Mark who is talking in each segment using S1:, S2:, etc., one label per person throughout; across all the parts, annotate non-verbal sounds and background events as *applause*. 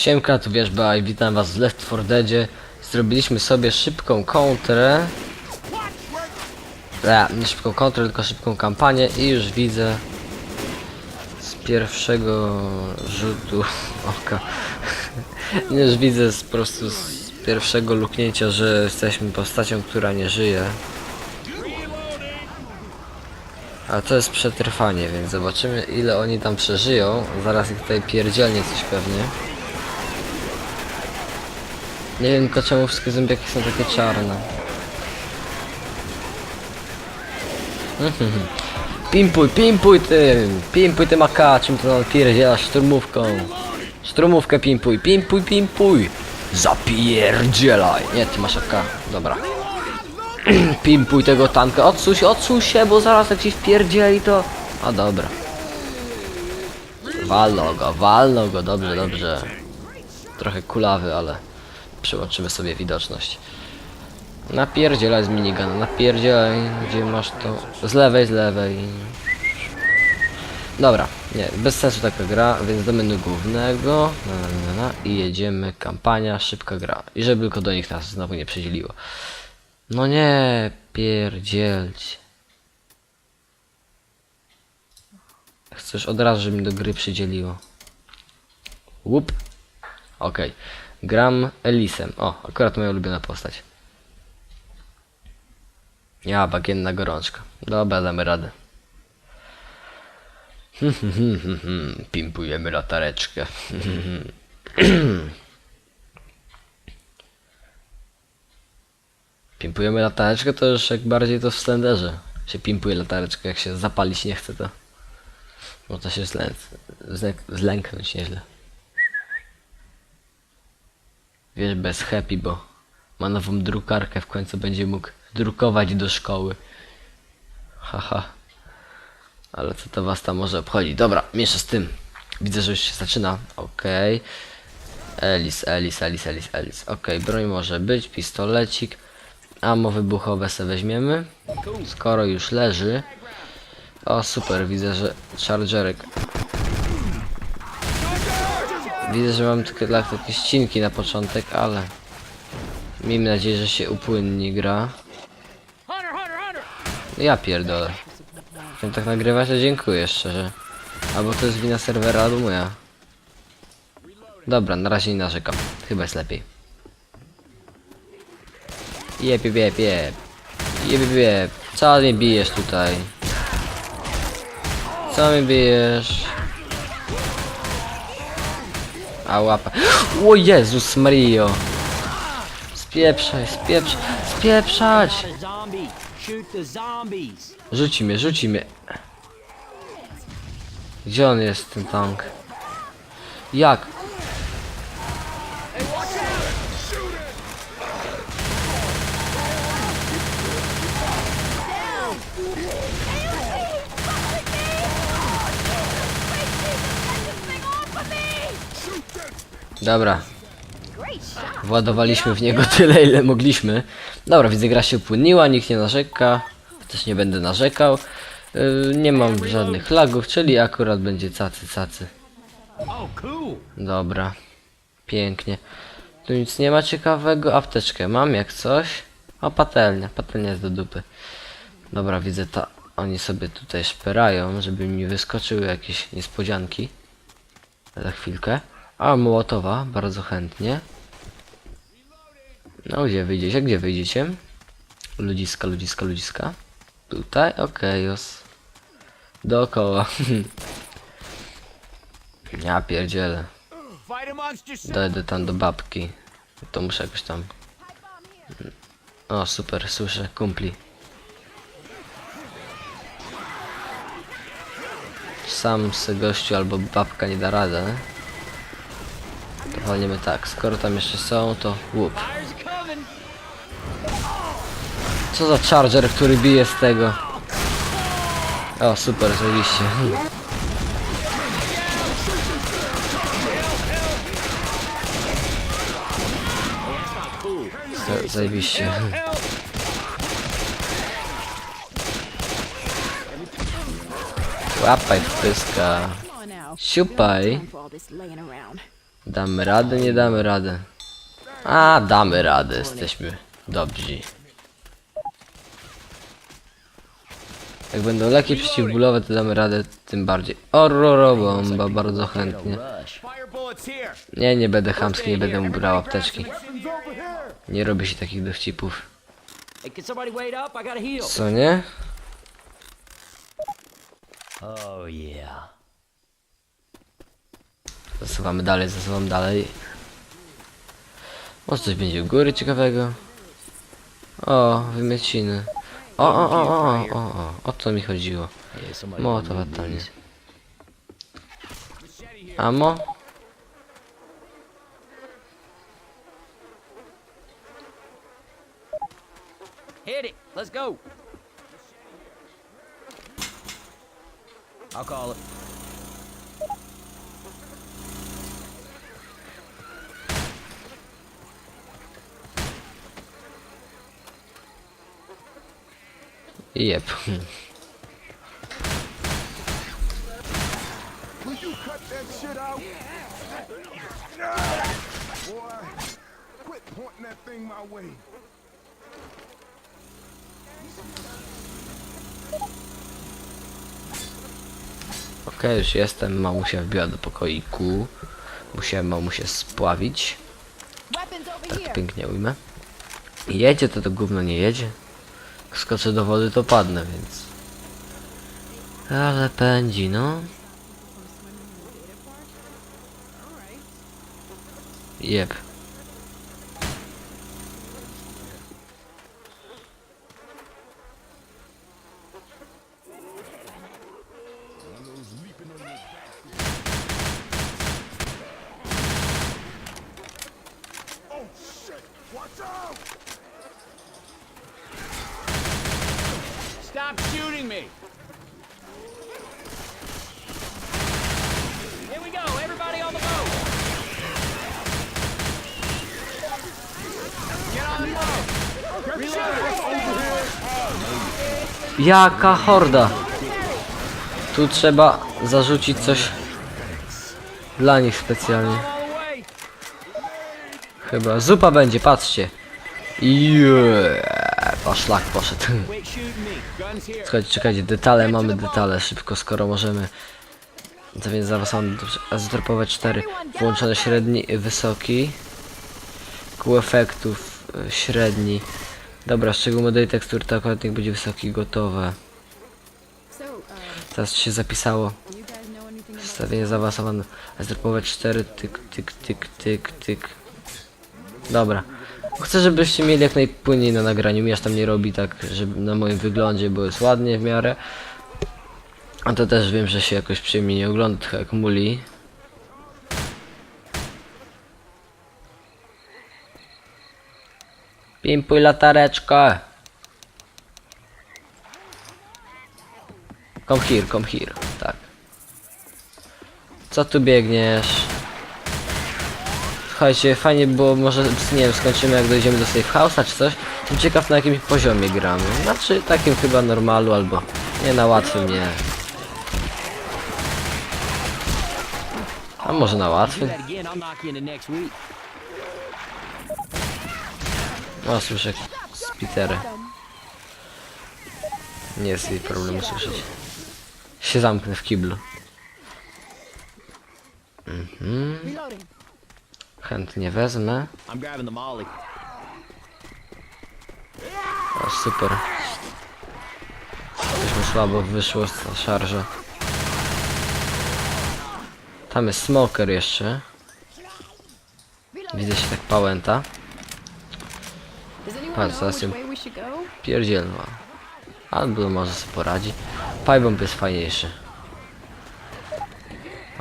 S1: Siemka, tu Wierzba i witam was w Left 4 Deadzie. Zrobiliśmy sobie szybką kontrę. Ja, nie szybką kontrę, tylko szybką kampanię i już widzę z pierwszego rzutu *laughs* oka. *laughs* już widzę z, po prostu z pierwszego luknięcia, że jesteśmy postacią, która nie żyje. A to jest przetrwanie, więc zobaczymy ile oni tam przeżyją. Zaraz ich tutaj pierdzielnie coś pewnie. Nie wiem tylko czemu wszystkie zombiaki są takie czarne. *laughs* Pimpuj, pimpuj ty! Pimpuj ty maka, czym to nam pierdzielasz szturmówką? Szturmówkę pimpuj, pimpuj, pimpuj! Zapierdzielaj! Nie, ty masz AK, dobra. *clears throat* pimpuj tego tanka, odsuń się, odsuń się, bo zaraz jak ci wpierdzieli to... A dobra. Walno go, walno go, dobrze, dobrze. Trochę kulawy, ale przełączymy sobie widoczność. Napierdzielaj z minigana, napierdzielaj, gdzie masz to? Z lewej, z lewej. Dobra, nie, bez sensu taka gra, więc do menu głównego na, na, na, i jedziemy, kampania, szybka gra. I żeby tylko do nich nas znowu nie przydzieliło. No nie, pierdzielć. Chcesz od razu, żeby mi do gry przydzieliło. Łup. Okej. Gram Elisem. O, akurat moja ulubiona postać. Ja, bagienna gorączka. Dobra, damy radę. Pimpujemy latareczkę. Pimpujemy latareczkę to już jak bardziej to w Slenderze. Się pimpuje latareczkę, jak się zapalić nie chce to. Można się zlęk zlęk zlęknąć nieźle. Wiesz, bez happy, bo ma nową drukarkę, w końcu będzie mógł drukować do szkoły. Haha. Ale co to was tam może obchodzi? Dobra, miesza z tym. Widzę, że już się zaczyna. Okej. Elis, Elis, Elis, Elis, Elis. Okej, broń może być, pistolecik. Amo wybuchowe se weźmiemy. Skoro już leży. O, super, widzę, że chargerek. Widzę, że mam tylko dla takie ścinki na początek, ale... Miejmy nadzieję, że się upłynni gra. Ja pierdolę. Chciałem tak nagrywać, to dziękuję szczerze. Albo to jest wina serwera, albo moja. Dobra, na razie nie narzekam. Chyba jest lepiej. Jep, jep, jep, jep. Jep, jep, jep. Co mnie bijesz tutaj? Co mnie bijesz? A łapa. O Jezus Mario! Spieprzaj, spieprz, spieprzać! Rzuci mnie, rzuci mnie. Gdzie on jest, ten tank? Jak? Dobra. Władowaliśmy w niego *laughs* tyle, ile mogliśmy. Dobra, widzę, gra się upłynniła, nikt nie narzeka. Też nie będę narzekał. Yy, nie mam żadnych lagów, czyli akurat będzie cacy, cacy. Dobra. Pięknie. Tu nic nie ma ciekawego. Apteczkę mam jak coś. O, patelnia. Patelnia jest do dupy. Dobra, widzę ta. Oni sobie tutaj szperają, żeby mi wyskoczyły jakieś niespodzianki. Za chwilkę. A, Mołotowa, bardzo chętnie. No, gdzie wyjdziecie? Gdzie wyjdziecie? Ludziska, ludziska, ludziska. Tutaj? Okej, już. Dookoła. *laughs* ja pierdzielę. Dojdę tam do babki. To muszę jakoś tam. O, super, słyszę, kumpli. Sam se gościu albo babka nie da radę. Walniemy tak, skoro tam jeszcze są, to łup. Co za charger, który bije z tego? O, super. Za- Zajebiście. Łapaj w pyska. Siupaj. Damy radę, nie damy radę. A, damy radę, jesteśmy dobrzy. Jak będą leki przeciwbólowe, to damy radę tym bardziej. Ororo bomba, bardzo chętnie. Nie, nie będę chamski, nie będę brał apteczki. Nie robi się takich dowcipów. Co nie?
S2: Oh yeah.
S1: Zasuwamy dalej, zasuwam dalej. Może coś będzie u góry ciekawego. O, wymieciny. O, o, o, o, o, o, o, co mi chodziło.
S2: Yeah, somebody.
S1: Mołotow to nie. Amo?
S2: Hit it. Let's go. I'll call it.
S3: Way.
S1: Okej, już jestem. Mamusia wbiła do pokoiku. Musiałem mamusię spławić. Tak pięknie ujmę. Jedzie to to gówno nie jedzie. Skoczę do wody to padnę, więc... Ale pędzi, no. Jep. Jaka horda! Tu trzeba zarzucić coś dla nich specjalnie. Chyba zupa będzie, patrzcie. Yeah, szlak poszedł. Słuchajcie, czekajcie, detale, mamy detale szybko, skoro możemy. To więc zaraz mam azotropowe 4. Włączony średni, wysoki. Kół efektów y, średni. Dobra, szczegół modeli tekstury to akurat niech będzie wysoki, gotowe. Teraz się zapisało. Ustawienie zaawansowane. Azotropowe 4, tyk, tyk, tyk, tyk, tyk. Dobra. Chcę, żebyście mieli jak najpłynniej na nagraniu. Mi aż tam nie robi tak, żeby na moim wyglądzie, jest ładnie w miarę. A to też wiem, że się jakoś przyjemnie nie ogląda, trochę jak muli. Pimpuj latareczkę. Come here, come here. Tak. Co tu biegniesz? Słuchajcie, fajnie było, może, nie wiem, skończymy jak dojdziemy do safe house'a czy coś. Jestem ciekaw na jakim poziomie gramy. Znaczy, takim chyba normalu albo nie na łatwym, nie. A może na łatwym? O, słyszę Spiterę. Nie jest jej problemu słyszeć. Się zamknę w kiblu. Mhm. Chętnie wezmę. O, super. Coś mu słabo wyszło z szarża. Tam jest smoker jeszcze. Widzę się tak pałęta. Patrz, zaraz ją pierdzielna. Albo może sobie poradzi. Pajbomb jest fajniejszy.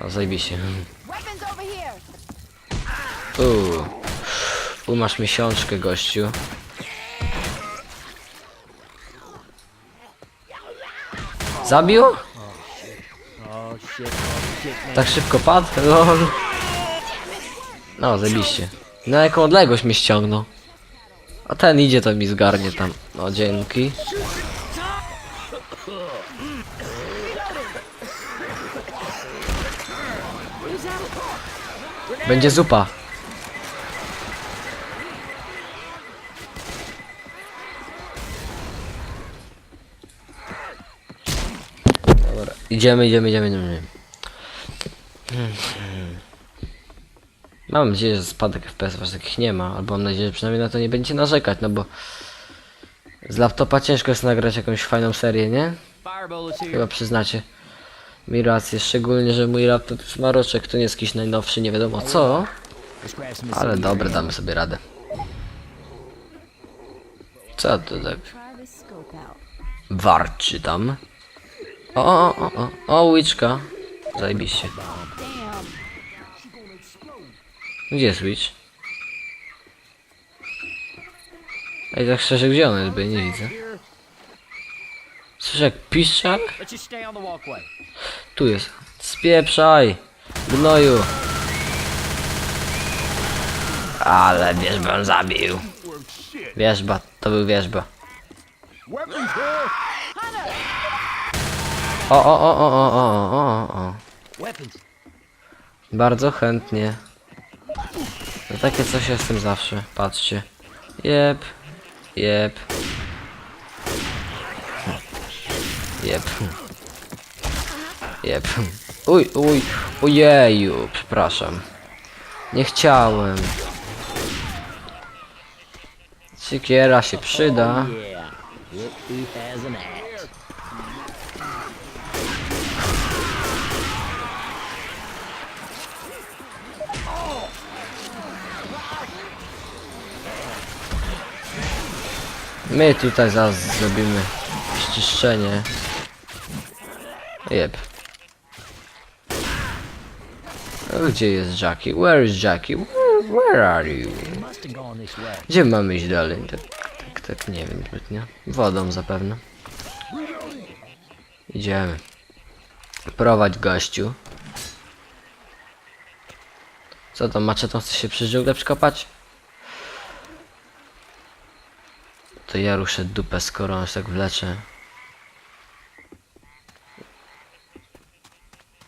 S1: O, zajebiście. Uuu. Tu masz miesiączkę, gościu. Zabił? Tak szybko padł? Lol. No, zajebiście. Na jaką odległość mnie ściągnął? A ten idzie, to mi zgarnie tam. No, dzięki. Będzie zupa. Dobra, idziemy, idziemy, idziemy, idziemy. Mam nadzieję, że spadek FPS was takich nie ma, albo mam nadzieję, że przynajmniej na to nie będziecie narzekać, no bo z laptopa ciężko jest nagrać jakąś fajną serię, nie? Chyba przyznacie mi rację, szczególnie, że mój laptop już ma roczek, to nie jest jakiś najnowszy, nie wiadomo co, ale
S2: ammo.
S1: damy sobie radę. Co to tak warczy tam? O, o, o, o, o, łyczka. Zajebiście. Gdzie jest Witch? Ej, tak szczerze, gdzie on jest, bo ja nie widzę. Słyszę jak
S2: walkway.
S1: Tu jest. Spieprzaj! Gnoju! Ale wierzbę zabił. Wierzba, to był wierzba. O, o, o, o, o, o, o, o. Bardzo chętnie. No takie coś jestem zawsze, patrzcie. Jep. Jep. Jep. Jep. Uj, uj, ojeju, przepraszam. Nie chciałem. Siekiera się przyda. My tutaj zaraz zrobimy czyszczenie. Jep. Gdzie jest Jackie? Where is Jackie? Where, are you? Gdzie mamy iść dalej? Tak, tak, tak nie wiem zbytnio. Wodą zapewne. Idziemy. Prowadź gościu. Co tam, maczetą chce się przy żugle przekopać? To ja ruszę dupę, skoro on tak wlecze.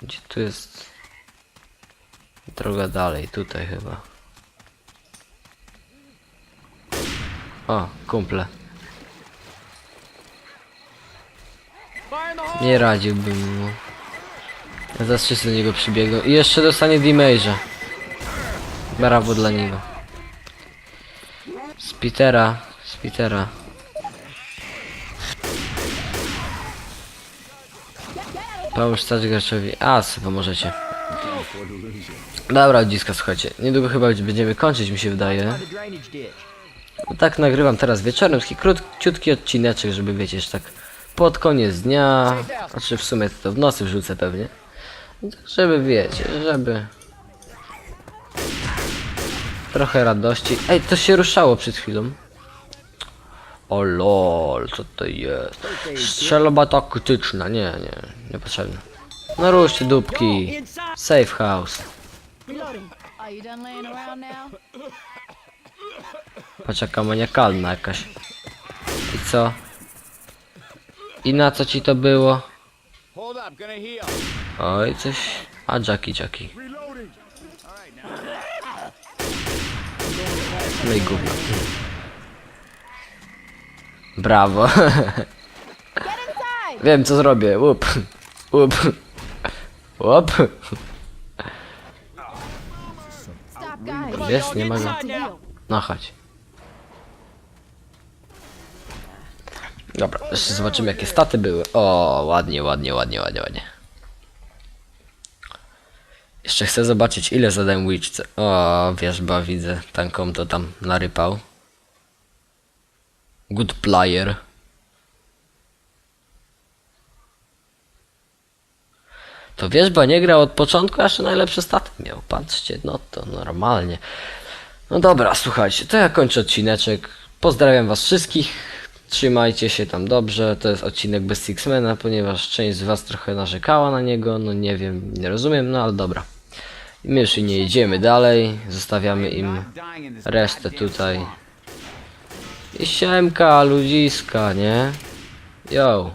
S1: Gdzie tu jest... Droga dalej, tutaj chyba. O, kumple. Nie radziłbym mu. Ja zaraz wszyscy do niego przybiegną. I jeszcze dostanie damage'a. Brawo dla niego. Z Petera. Z Petera. Pomóż stać graczowi. A, sobie pomożecie. Dobra, dziska, słuchajcie. Niedługo chyba będziemy kończyć, mi się wydaje. No tak nagrywam teraz wieczorem, taki króciutki odcineczek, żeby wiecie, że tak pod koniec dnia, znaczy w sumie to w nocy wrzucę pewnie, tak żeby wiecie, żeby trochę radości. Ej, to się ruszało przed chwilą. O lol, co to jest? Strzelba taktyczna, nie, nie, niepotrzebne. No ruszcie dupki. Safe house. Jaka maniakalna jakaś. I co? I na co ci to było? Oj, coś... A, Jackie, Jackie. No i gówno. Brawo. Wiem co zrobię. Łup. Łup. Łup. Jest, nie ma go. No chodź. Dobra, jeszcze zobaczymy jakie staty były. O, ładnie, ładnie, ładnie, ładnie, ładnie. Jeszcze chcę zobaczyć ile zadałem Witchce. O, wierzba widzę. Tanką to tam narypał. Good player. To wierzba nie grał od początku, a jeszcze najlepsze staty miał. Patrzcie, no to normalnie. No dobra, słuchajcie, to ja kończę odcineczek. Pozdrawiam was wszystkich. Trzymajcie się tam dobrze. To jest odcinek bez Sixmana, ponieważ część z was trochę narzekała na niego. No nie wiem, nie rozumiem, no ale dobra. My już nie idziemy dalej. Zostawiamy im resztę tutaj. Siemka, ludziska, nie? Yo.